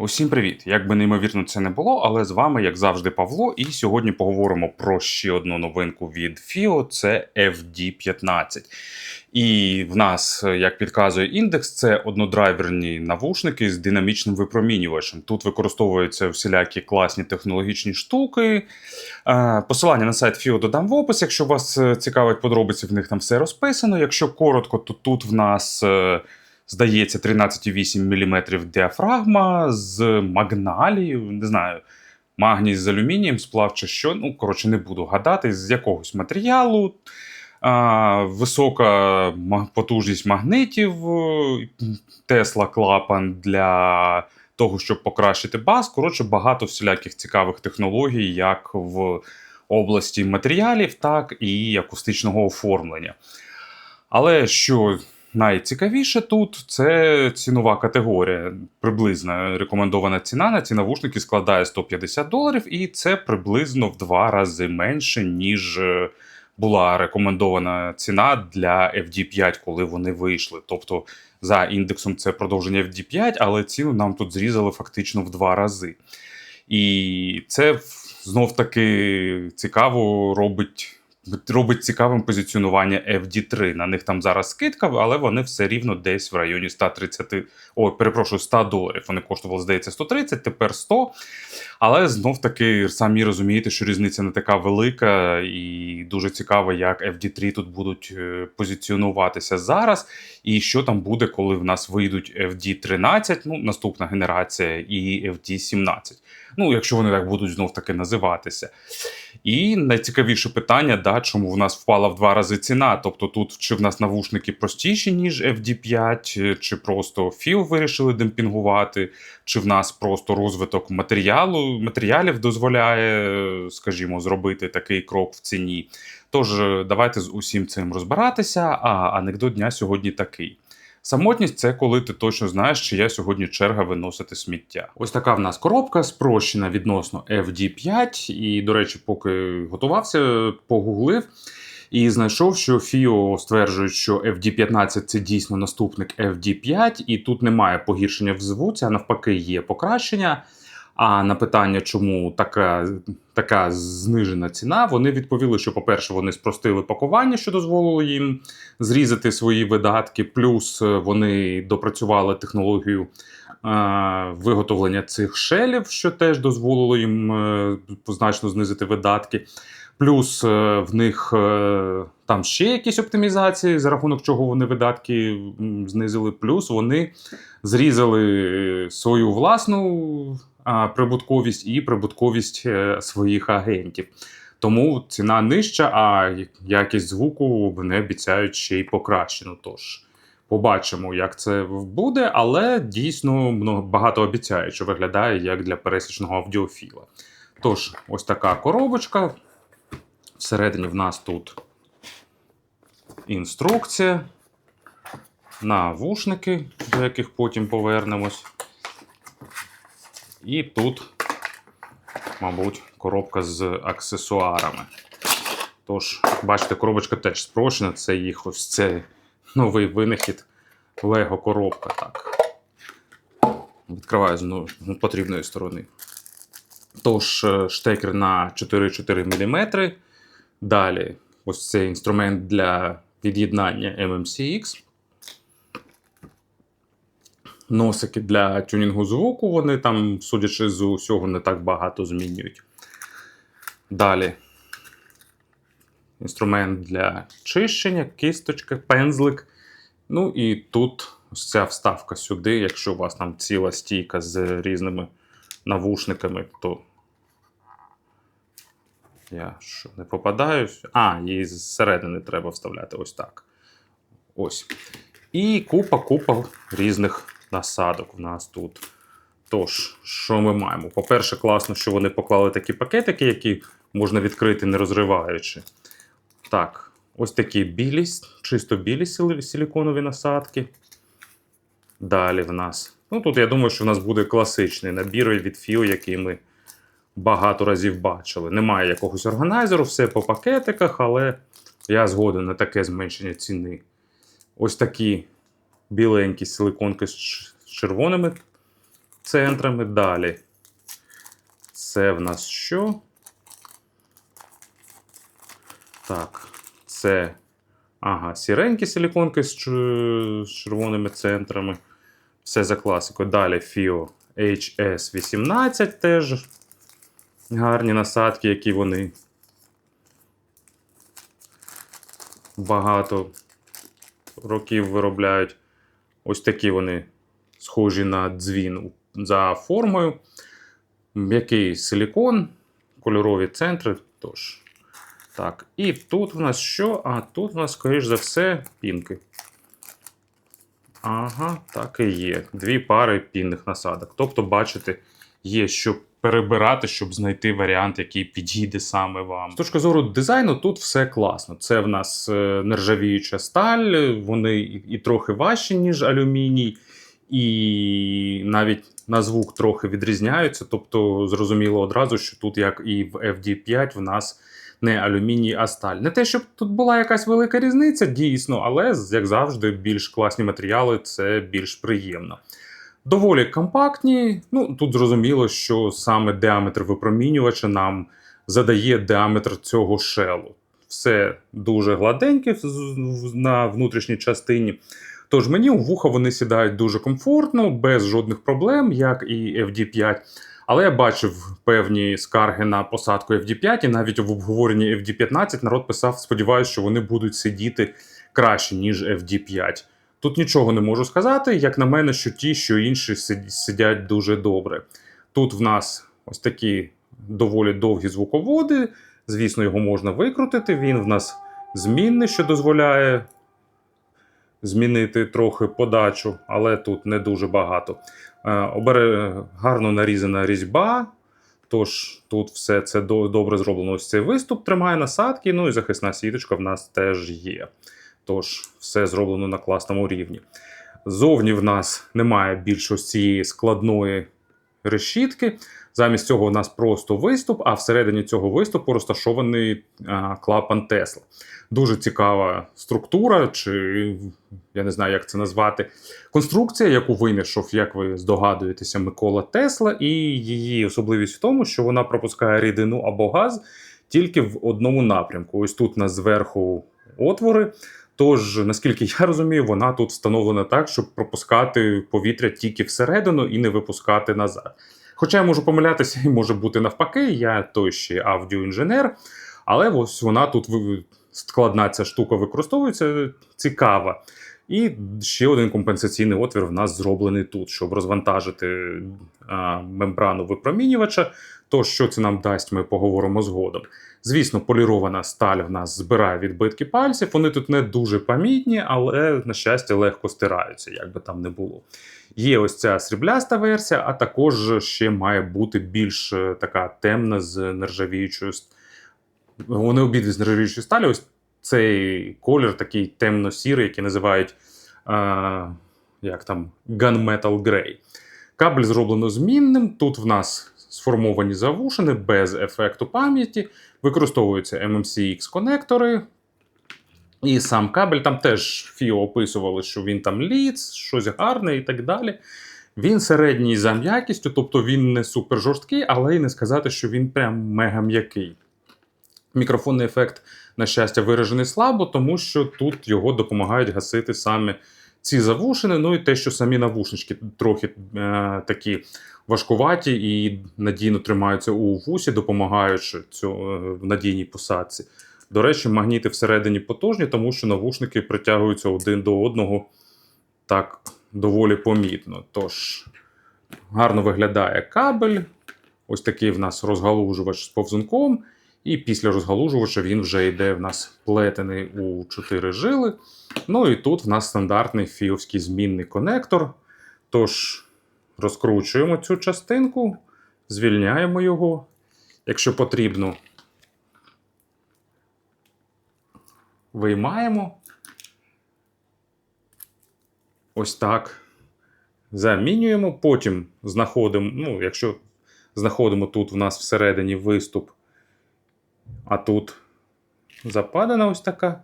Усім привіт! Як би неймовірно це не було, але з вами, як завжди, Павло, і сьогодні поговоримо про ще одну новинку від FIO, це FD15. І в нас, як підказує індекс, це однодрайверні навушники з динамічним випромінювачем. Тут використовуються всілякі класні технологічні штуки. Е, Посилання на сайт FIO додам в опис. Якщо вас е, цікавить подробиці, в них там все розписано. Якщо коротко, то тут в нас. Е, здається, 13,8 мм діафрагма з магналію, не знаю, магній з алюмінієм, сплав чи що. Ну, коротше, не буду гадати, з якогось матеріалу. А, висока потужність магнитів, Тесла клапан для того, щоб покращити бас. Коротше, багато всіляких цікавих технологій, як в області матеріалів, так і акустичного оформлення. Але що найцікавіше тут це цінова категорія. Приблизна рекомендована ціна на ці навушники складає 150 доларів, і це приблизно в два рази менше, ніж е, була рекомендована ціна для FD5, коли вони вийшли. Тобто за індексом це продовження FD5, але ціну нам тут зрізали фактично в два рази. І це знов таки цікаво робить. Робить цікавим позиціонування FD3. На них там зараз скидка, але вони все рівно десь в районі 130, ой, перепрошую, 100 доларів. Вони коштували, здається, 130, тепер 100. Але знов таки самі розумієте, що різниця не така велика, і дуже цікаво, як FD3 тут будуть е, позиціонуватися зараз, і що там буде, коли в нас вийдуть FD13, ну, наступна генерація, і FD17. Ну, якщо вони так будуть знов таки називатися. І найцікавіше питання, да, чому в нас впала в два рази ціна. Тобто тут чи в нас навушники простіші, ніж FD5, чи просто FIO вирішили демпінгувати, чи в нас просто розвиток матеріалу, матеріалів дозволяє, скажімо, зробити такий крок в ціні. Тож е, давайте з усім цим розбиратися. А анекдот дня сьогодні такий. Самотність це коли ти точно знаєш, чия сьогодні черга виносити сміття. Ось така в нас коробка спрощена відносно FD5. І, до речі, поки готувався, погуглив і знайшов, що FIO стверджують, що FD15 це дійсно наступник FD5, і тут немає погіршення в звуці, а навпаки, є покращення. А на питання, чому така, така знижена ціна, вони відповіли, що, по-перше, вони спростили пакування, що дозволило їм зрізати свої видатки. Плюс е, вони допрацювали технологію е, виготовлення цих шелів, що теж дозволило їм е, значно знизити видатки. Плюс е, в них е, там ще якісь оптимізації, за рахунок чого вони видатки знизили. Плюс вони зрізали свою власну прибутковість і прибутковість е, своїх агентів. Тому ціна нижча, а якість звуку вони обіцяють ще й покращену. Тож побачимо, як це буде, але дійсно багато обіцяють, що виглядає як для пересічного аудіофіла. Тож, ось така коробочка. Всередині в нас тут інструкція, навушники, до яких потім повернемось. І тут, мабуть, коробка з аксесуарами. Тож, бачите, коробочка теж спрощена, це їх ось це новий винахід Лего коробка. Так. Відкриваю з потрібної сторони. Тож, е, штекер на 4,4 мм. Далі, ось цей інструмент для від'єднання MMCX. Носики для тюнінгу звуку, вони там, судячи з усього, не так багато змінюють. Далі. Інструмент для чищення, кисточка, пензлик. Ну і тут ось ця вставка сюди. Якщо у вас там ціла стійка з різними навушниками, то я що, не попадаю? А, її зсередини треба вставляти ось так. Ось. І купа-купа різних насадок в нас тут. Тож, що ми маємо? По-перше, класно, що вони поклали такі пакетики, які можна відкрити, не розриваючи. Так, ось такі білі, чисто білі силіконові насадки. Далі в нас. Ну, тут я думаю, що в нас буде класичний набір від FIO, який ми багато разів бачили. Немає якогось органайзеру, все по пакетиках, але я згоден на таке зменшення ціни. Ось такі біленькі силиконки з червоними центрами. Далі. Це в нас що? Так, це. Ага, сіренькі силіконки з червоними центрами. Все за класикою. Далі FIO HS18 теж гарні насадки, які вони багато років виробляють. Ось такі вони схожі на дзвін за формою. М'який силікон, кольорові центри. Тож. Так, і тут в нас що? А тут в нас, скоріш за все, пінки. Ага, так і є. Дві пари пінних насадок. Тобто, бачите, є що перебирати, щоб знайти варіант, який підійде саме вам. З точки зору дизайну, тут все класно. Це в нас е, нержавіюча сталь, вони і, трохи важчі, ніж алюміній, і навіть на звук трохи відрізняються. Тобто, зрозуміло одразу, що тут, як і в FD5, в нас не алюміній, а сталь. Не те, щоб тут була якась велика різниця, дійсно, але, як завжди, більш класні матеріали це більш приємно. Доволі компактні. Ну, тут зрозуміло, що саме діаметр випромінювача нам задає діаметр цього шелу. Все дуже гладеньке на внутрішній частині. Тож мені у вуха вони сідають дуже комфортно, без жодних проблем, як і FD5. Але я бачив певні скарги на посадку FD5, і навіть в обговоренні FD15 народ писав, сподіваюся, що вони будуть сидіти краще, ніж FD5. Тут нічого не можу сказати. Як на мене, що ті, що інші сидять дуже добре. Тут в нас ось такі доволі довгі звуководи. Звісно, його можна викрутити. Він в нас змінний, що дозволяє змінити трохи подачу, але тут не дуже багато. Е, Обере гарно нарізана різьба. Тож тут все це добре зроблено. Ось цей виступ тримає насадки, ну і захисна сіточка в нас теж є. Тож все зроблено на класному рівні. Зовні в нас немає більш ось цієї складної решітки. Замість цього у нас просто виступ, а всередині цього виступу розташований а, клапан Тесла. Дуже цікава структура, чи я не знаю, як це назвати. Конструкція, яку винайшов, як ви здогадуєтеся, Микола Тесла, і її особливість в тому, що вона пропускає рідину або газ тільки в одному напрямку. Ось тут у нас зверху отвори. Тож, наскільки я розумію, вона тут встановлена так, щоб пропускати повітря тільки всередину і не випускати назад. Хоча я можу помилятися і може бути навпаки, я той ще аудіоінженер, але ось вона тут складна ця штука використовується, цікава. І ще один компенсаційний отвір в нас зроблений тут, щоб розвантажити а, мембрану випромінювача. То, що це нам дасть, ми поговоримо згодом. Звісно, полірована сталь в нас збирає відбитки пальців. Вони тут не дуже помітні, але, на щастя, легко стираються, як би там не було. Є ось ця срібляста версія, а також ще має бути більш е, така темна з нержавіючою. Вони обидві з нержавіючої сталі. Ось цей колір такий темно-сірий, який називають а, як там, Gunmetal Grey. Кабель зроблено змінним. Тут в нас сформовані завушини без ефекту пам'яті. Використовуються MMCX конектори. І сам кабель там теж Фіо описували, що він там ліц, щось гарне і так далі. Він середній за м'якістю, тобто він не супер жорсткий, але й не сказати, що він прям мега м'який. Мікрофонний ефект, на щастя, виражений слабо, тому що тут його допомагають гасити саме ці завушини, ну і те, що самі навушнички трохи е, такі важкуваті і надійно тримаються у вусі, допомагаючи цю, е, надійній посадці. До речі, магніти всередині потужні, тому що навушники притягуються один до одного так доволі помітно. Тож, гарно виглядає кабель. Ось такий в нас розгалужувач з повзунком. І після розгалужувача він вже йде в нас плетений у 4 жили. Ну і тут в нас стандартний фіовський змінний конектор. Тож розкручуємо цю частинку, звільняємо його. Якщо потрібно, виймаємо. Ось так. Замінюємо. Потім знаходимо, ну, якщо знаходимо тут в нас всередині виступ, а тут западина ось така.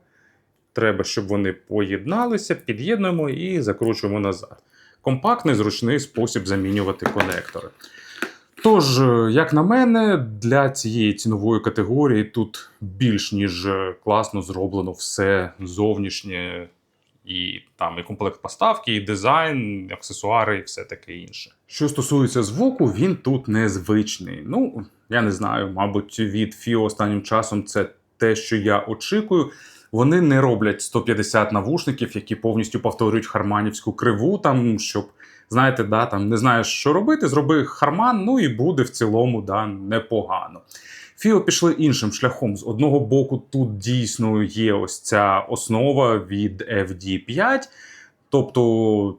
Треба, щоб вони поєдналися, під'єднуємо і закручуємо назад. компактний, зручний спосіб замінювати конектори. Тож, е, як на мене, для цієї цінової категорії тут більш ніж е, класно зроблено все зовнішнє, і там і комплект поставки, і дизайн, і аксесуари, і все таке інше. Що стосується звуку, він тут незвичний. Ну, я не знаю, мабуть, від FIO останнім часом це те, що я очікую. Вони не роблять 150 навушників, які повністю повторюють харманівську криву, там щоб знаєте, да, там не знаєш, що робити, зроби харман, ну і буде в цілому да, непогано. Фіо пішли іншим шляхом. З одного боку, тут дійсно є ось ця основа від FD5, тобто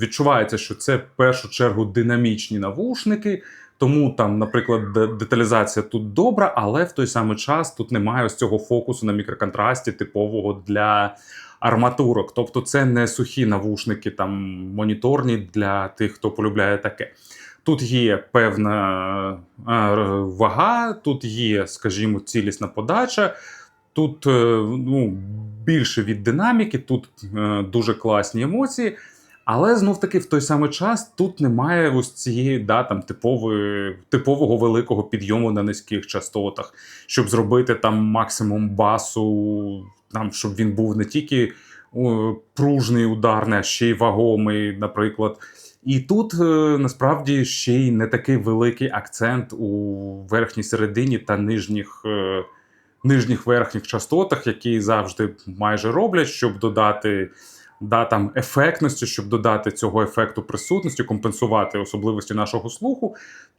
відчувається, що це в першу чергу динамічні навушники. Тому там, наприклад, деталізація тут добра, але в той самий час тут немає ось цього фокусу на мікроконтрасті, типового для арматурок. Тобто, це не сухі навушники, там моніторні для тих, хто полюбляє таке. Тут є певна е, вага, тут є, скажімо, цілісна подача. Тут е, ну, більше від динаміки, тут е, дуже класні емоції. Але знов таки в той самий час тут немає ось цієї да, там, типової, типового великого підйому на низьких частотах, щоб зробити там максимум басу, там, щоб він був не тільки о, пружний, ударний, а ще й вагомий, наприклад. І тут е, насправді ще й не такий великий акцент у верхній середині та нижніх. е, Нижніх верхніх частотах, які завжди майже роблять, щоб додати да, там, ефектності, щоб додати цього ефекту присутності, компенсувати особливості нашого слуху.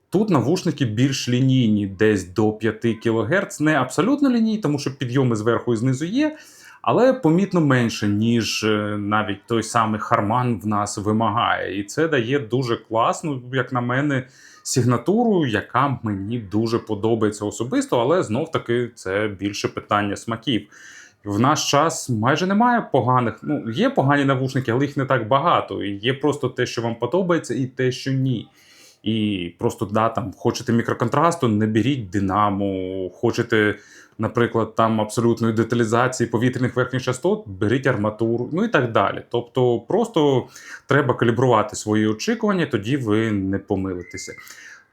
Тут навушники більш лінійні, десь до 5 кГц. Не абсолютно лінійні, тому що підйоми зверху і знизу є, але помітно менше, ніж е, навіть той самий Харман в нас вимагає. І це дає дуже класну, як на мене, сигнатуру, яка мені дуже подобається особисто, але знов таки це більше питання смаків. В наш час майже немає поганих. Ну, є погані навушники, але їх не так багато. І є просто те, що вам подобається, і те, що ні. І просто да, там хочете мікроконтрасту, не беріть динамо, хочете, наприклад, там абсолютної деталізації повітряних верхніх частот, беріть арматуру, ну і так далі. Тобто, просто треба калібрувати свої очікування, тоді ви не помилитеся.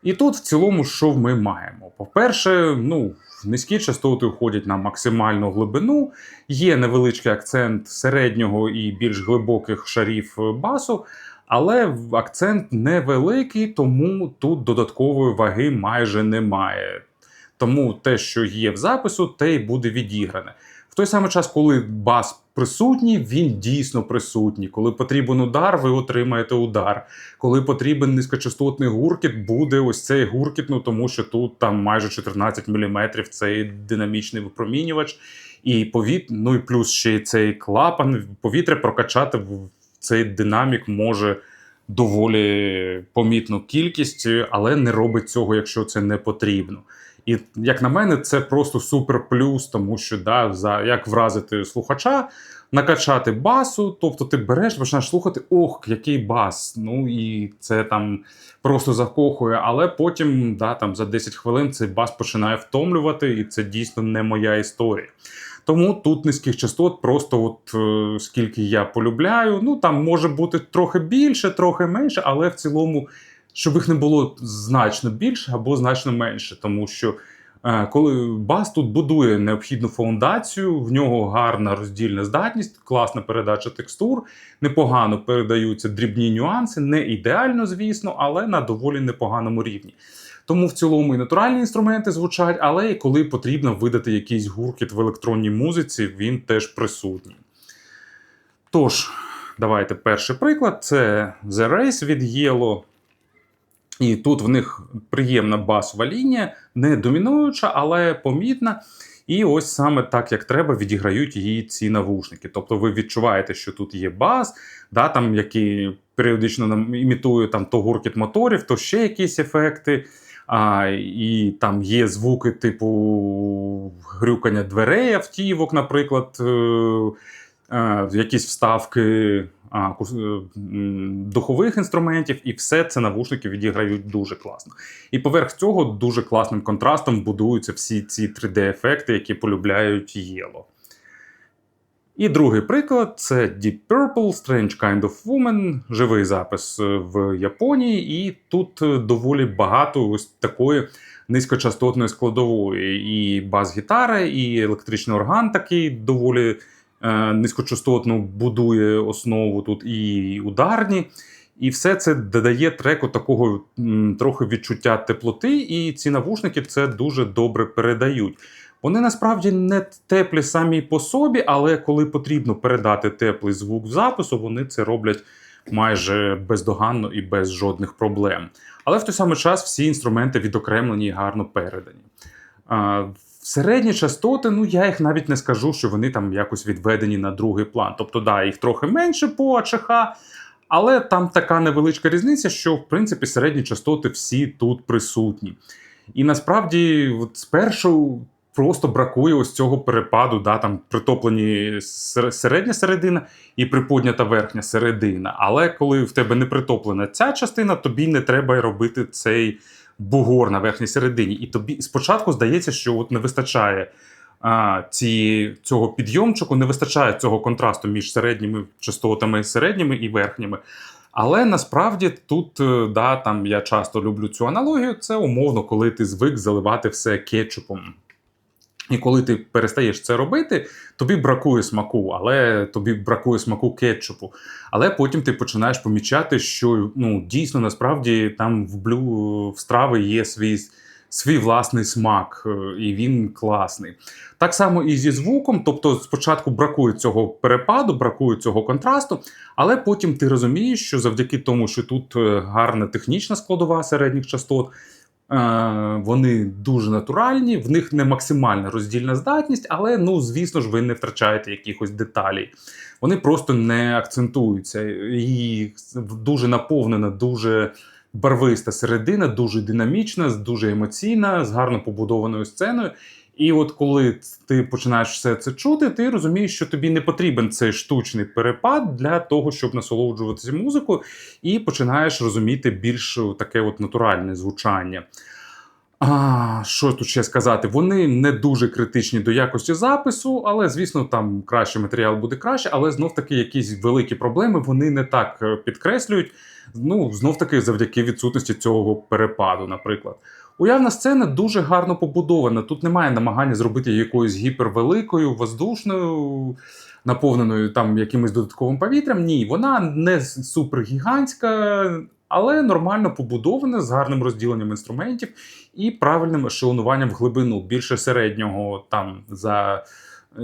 І тут в цілому, що ми маємо? По-перше, ну, низькі частоти уходять на максимальну глибину, є невеличкий акцент середнього і більш глибоких шарів басу, але акцент невеликий, тому тут додаткової ваги майже немає. Тому те, що є в запису, те й буде відігране. В той самий час, коли бас присутній, він дійсно присутній. Коли потрібен удар, ви отримаєте удар. Коли потрібен низькочастотний гуркіт, буде ось цей гуркіт, ну тому що тут там майже 14 мм цей динамічний випромінювач, і повіт... ну і плюс ще цей клапан, повітря прокачати в цей динамік може доволі помітну кількість, але не робить цього, якщо це не потрібно. І як на мене, це просто супер плюс, тому що да, за як вразити слухача, накачати басу, тобто ти береш, починаєш слухати, ох, який бас. Ну і це там просто закохує. Але потім, да, там за 10 хвилин цей бас починає втомлювати, і це дійсно не моя історія. Тому тут низьких частот, просто от е, скільки я полюбляю. Ну там може бути трохи більше, трохи менше, але в цілому щоб їх не було значно більше або значно менше, тому що е, коли бас тут будує необхідну фундацію, в нього гарна роздільна здатність, класна передача текстур, непогано передаються дрібні нюанси, не ідеально, звісно, але на доволі непоганому рівні. Тому в цілому і натуральні інструменти звучать, але і коли потрібно видати якийсь гуркіт в електронній музиці, він теж присутній. Тож, давайте перший приклад: це The Race від Yellow. І тут в них приємна басова лінія, не домінуюча, але помітна. І ось саме так, як треба, відіграють її ці навушники. Тобто ви відчуваєте, що тут є бас, да, там, який періодично нам імітує там, то гуркіт моторів, то ще якісь ефекти. А, І там є звуки, типу грюкання дверей автівок, наприклад, е, е, якісь вставки духових інструментів, і все це навушники відіграють дуже класно. І поверх цього дуже класним контрастом будуються всі ці 3D-ефекти, які полюбляють Єло. І другий приклад це Deep Purple, Strange Kind of Woman, живий запис е, в Японії, і тут е, доволі багато ось такої низькочастотної складової. І бас-гітара, і електричний орган такий доволі е, низькочастотно будує основу тут, і ударні. І все це додає треку такого трохи відчуття теплоти, і ці навушники це дуже добре передають. Вони насправді не теплі самі по собі, але коли потрібно передати теплий звук запису, вони це роблять майже бездоганно і без жодних проблем. Але в той самий час всі інструменти відокремлені і гарно передані. Середні частоти, ну я їх навіть не скажу, що вони там якось відведені на другий план. Тобто, да, їх трохи менше по АЧХ, але там така невеличка різниця, що в принципі середні частоти всі тут присутні. І насправді, от спершу просто бракує ось цього перепаду, да, там притоплені середня середина і приподнята верхня середина. Але коли в тебе не притоплена ця частина, тобі не треба робити цей бугор на верхній середині. І тобі спочатку здається, що от не вистачає а, ці, цього підйомчику, не вистачає цього контрасту між середніми частотами, середніми і верхніми. Але насправді тут, е, да, там я часто люблю цю аналогію, це умовно, коли ти звик заливати все кетчупом. І коли ти перестаєш це робити, тобі бракує смаку, але тобі бракує смаку кетчупу. Але потім ти починаєш помічати, що ну, дійсно насправді там в блю в страви є свій, свій власний смак, е, і він класний. Так само і зі звуком, тобто спочатку бракує цього перепаду, бракує цього контрасту, але потім ти розумієш, що завдяки тому, що тут е, гарна технічна складова середніх частот. Е, Вони дуже натуральні, в них не максимальна роздільна здатність, але ну звісно ж, ви не втрачаєте якихось деталей. Вони просто не акцентуються. І дуже наповнена, дуже барвиста середина, дуже динамічна, дуже емоційна, з гарно побудованою сценою. І от коли ти починаєш все це чути, ти розумієш, що тобі не потрібен цей штучний перепад для того, щоб насолоджуватися музикою, і починаєш розуміти більш таке от натуральне звучання. А, що тут ще сказати? Вони не дуже критичні до якості запису, але звісно, там краще матеріал буде краще, але знов таки якісь великі проблеми вони не так е, підкреслюють. Ну, знов таки, завдяки відсутності цього перепаду, наприклад. Уявна сцена дуже гарно побудована. Тут немає намагання зробити якоюсь гіпервеликою, воздушною, наповненою там якимось додатковим повітрям. Ні, вона не супергігантська, але нормально побудована з гарним розділенням інструментів і правильним ешелонуванням в глибину, більше середнього там за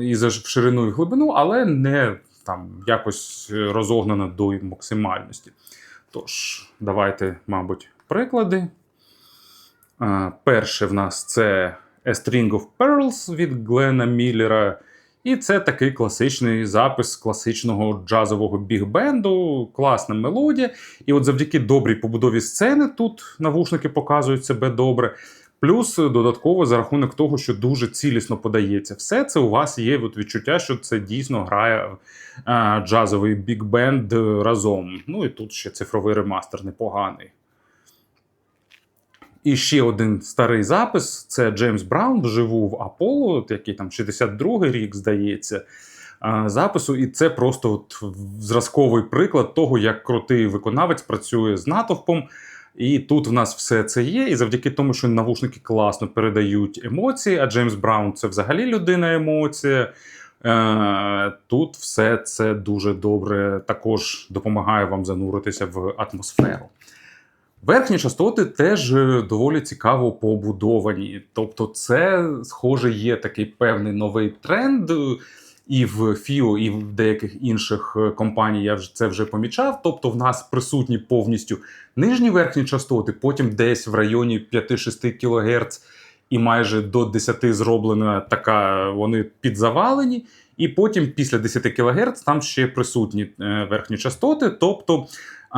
і за ширину і глибину, але не там якось розогнана до максимальності. Тож, давайте, мабуть, приклади. Перше в нас це A String of Pearls від Глена Міллера. І це такий класичний запис класичного джазового бігбенду, класна мелодія. І от завдяки добрій побудові сцени тут навушники показують себе добре. Плюс додатково за рахунок того, що дуже цілісно подається. Все це у вас є от відчуття, що це дійсно грає а, джазовий бігбенд разом. Ну і тут ще цифровий ремастер непоганий. І ще один старий запис це Джеймс Браун вживу в Аполло, який там 62-й рік, здається, запису. І це просто от зразковий приклад того, як крутий виконавець працює з натовпом. І тут в нас все це є. І завдяки тому, що навушники класно передають емоції, а Джеймс Браун це взагалі людина емоція. Тут все це дуже добре також допомагає вам зануритися в атмосферу. Верхні частоти теж е, доволі цікаво побудовані. Тобто, це, схоже, є такий певний новий тренд. е, І в FIO, і в деяких інших е, компаній я це вже помічав. Тобто, в нас присутні повністю нижні верхні частоти, потім десь в районі 5-6 кГц і майже до 10 зроблена така, вони підзавалені. І потім після 10 кГц там ще присутні верхні частоти. Тобто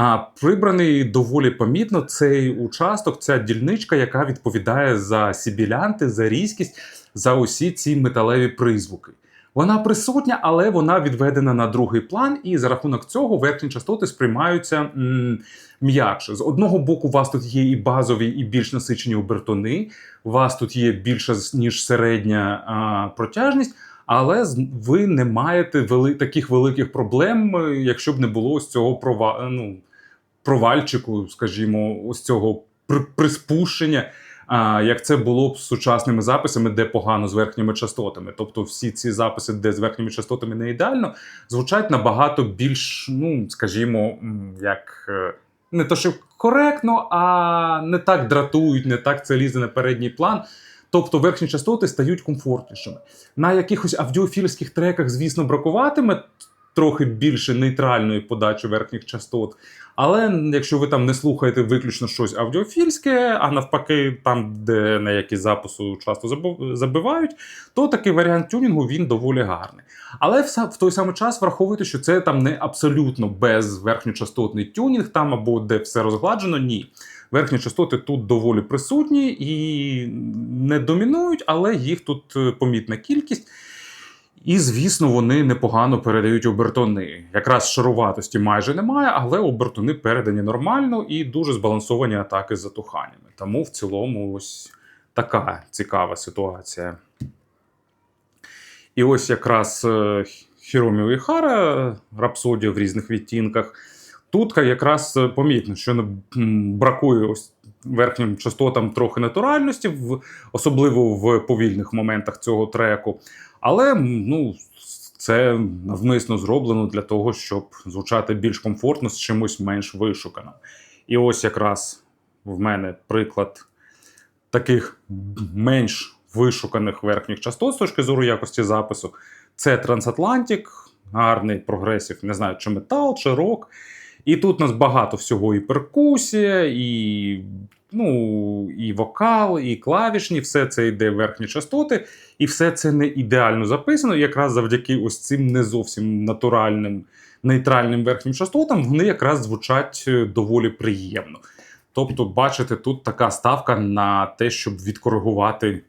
а, прибраний доволі помітно цей участок, ця дільничка, яка відповідає за сібілянти, за різкість, за усі ці металеві призвуки. Вона присутня, але вона відведена на другий план, і за рахунок цього верхні частоти сприймаються м'якше. З одного боку, у вас тут є і базові, і більш насичені обертони, у вас тут є більша ніж середня а, протяжність. Але ви не маєте вели... таких великих проблем, е, якщо б не було ось цього прова... ну, провальчику, скажімо, ось цього при... приспущення. А, як це було б з сучасними записами, де погано з верхніми частотами. Тобто всі ці записи, де з верхніми частотами не ідеально, звучать набагато більш, ну скажімо, як е, не то, що коректно, а не так дратують, не так це лізе на передній план. Тобто верхні частоти стають комфортнішими. На якихось аудіофільських треках, звісно, бракуватиме трохи більше нейтральної подачі верхніх частот. Але якщо ви там не слухаєте виключно щось аудіофільське, а навпаки, там, де на які запису часто забивають, то такий варіант тюнінгу він доволі гарний. Але в, той самий час враховуйте, що це там не абсолютно без верхньочастотний тюнінг, там або де все розгладжено. Ні. Верхні частоти тут доволі присутні і не домінують, але їх тут е, помітна кількість. І, звісно, вони непогано передають обертони. Якраз шаруватості майже немає, але обертони передані нормально і дуже збалансовані атаки з затуханнями. Тому в цілому ось така цікава ситуація. І ось якраз е, Хіромі Уїхара, рапсодія в різних відтінках. Тут якраз помітно, що бракує ось верхнім частотам трохи натуральності, в, особливо в повільних моментах цього треку. Але ну, це навмисно зроблено для того, щоб звучати більш комфортно з чимось менш вишуканим. І ось якраз в мене приклад таких менш вишуканих верхніх частот з точки зору якості запису. Це Трансатлантик, гарний прогресів, не знаю, чи метал, чи рок. І тут у нас багато всього: і перкусія, і, ну, і вокал, і клавішні, все це йде в верхні частоти, і все це не ідеально записано. Якраз завдяки ось цим не зовсім натуральним, нейтральним верхнім частотам, вони якраз звучать е, доволі приємно. Тобто, бачите, тут така ставка на те, щоб відкоригувати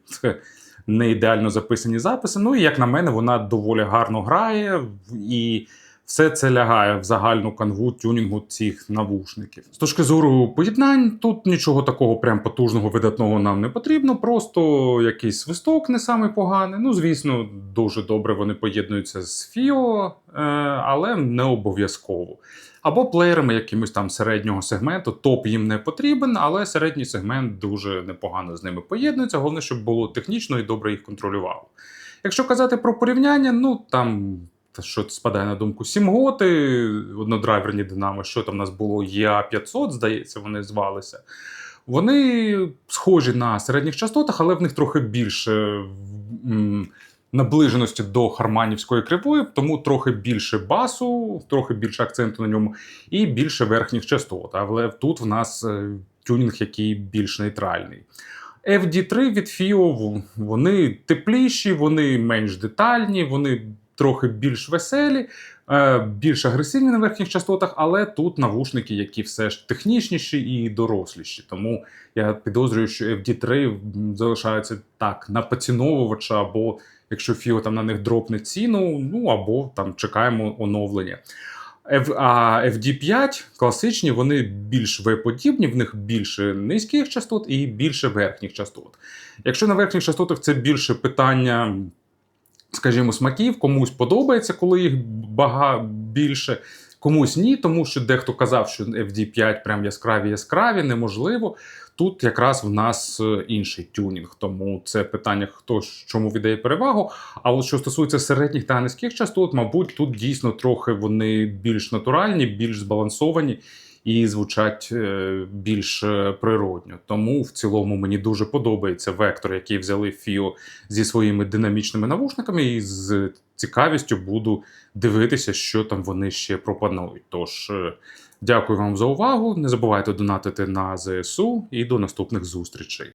не ідеально записані записи. Ну і як на мене, вона доволі гарно грає і. Все це лягає в загальну канву тюнінгу цих навушників. З точки зору поєднань, тут нічого такого прям потужного видатного нам не потрібно. Просто якийсь свисток не самий поганий. Ну, звісно, дуже добре вони поєднуються з Фіо, е, але не обов'язково. Або плеєрами якимось там середнього сегменту. Топ їм не потрібен, але середній сегмент дуже непогано з ними поєднується. Головне, щоб було технічно і добре їх контролювало. Якщо казати про порівняння, ну там. Та що спадає на думку? Сімготи, однодрайверні динамо, що там у нас було ЄА500, здається, вони звалися. Вони схожі на середніх частотах, але в них трохи більше наближеності до харманівської кривої, тому трохи більше басу, трохи більше акценту на ньому, і більше верхніх частот. Але тут в нас е, тюнінг, який більш нейтральний. FD3 від FIO, вони тепліші, вони менш детальні, вони трохи більш веселі, е, більш агресивні на верхніх частотах, але тут навушники, які все ж технічніші і доросліші. Тому я підозрюю, що FD3 залишаються так на поціновувача, або якщо FIO там на них дропне ціну, ну або там чекаємо оновлення. А FD5 класичні, вони більш V-подібні, в них більше низьких частот і більше верхніх частот. Якщо на верхніх частотах це більше питання, скажімо, смаків, комусь подобається, коли їх бага більше, комусь ні, тому що дехто казав, що FD5 прям яскраві яскраві, неможливо. Тут якраз в нас е, інший тюнінг, тому це питання, хто чому віддає перевагу. А от що стосується середніх та низьких частот, мабуть, тут дійсно трохи вони більш натуральні, більш збалансовані і звучать е, більш е, природньо. Тому в цілому мені дуже подобається вектор, який взяли Фіо зі своїми динамічними навушниками, і з цікавістю буду дивитися, що там вони ще пропонують. Тож е, дякую вам за увагу. Не забувайте донатити на ЗСУ і до наступних зустрічей.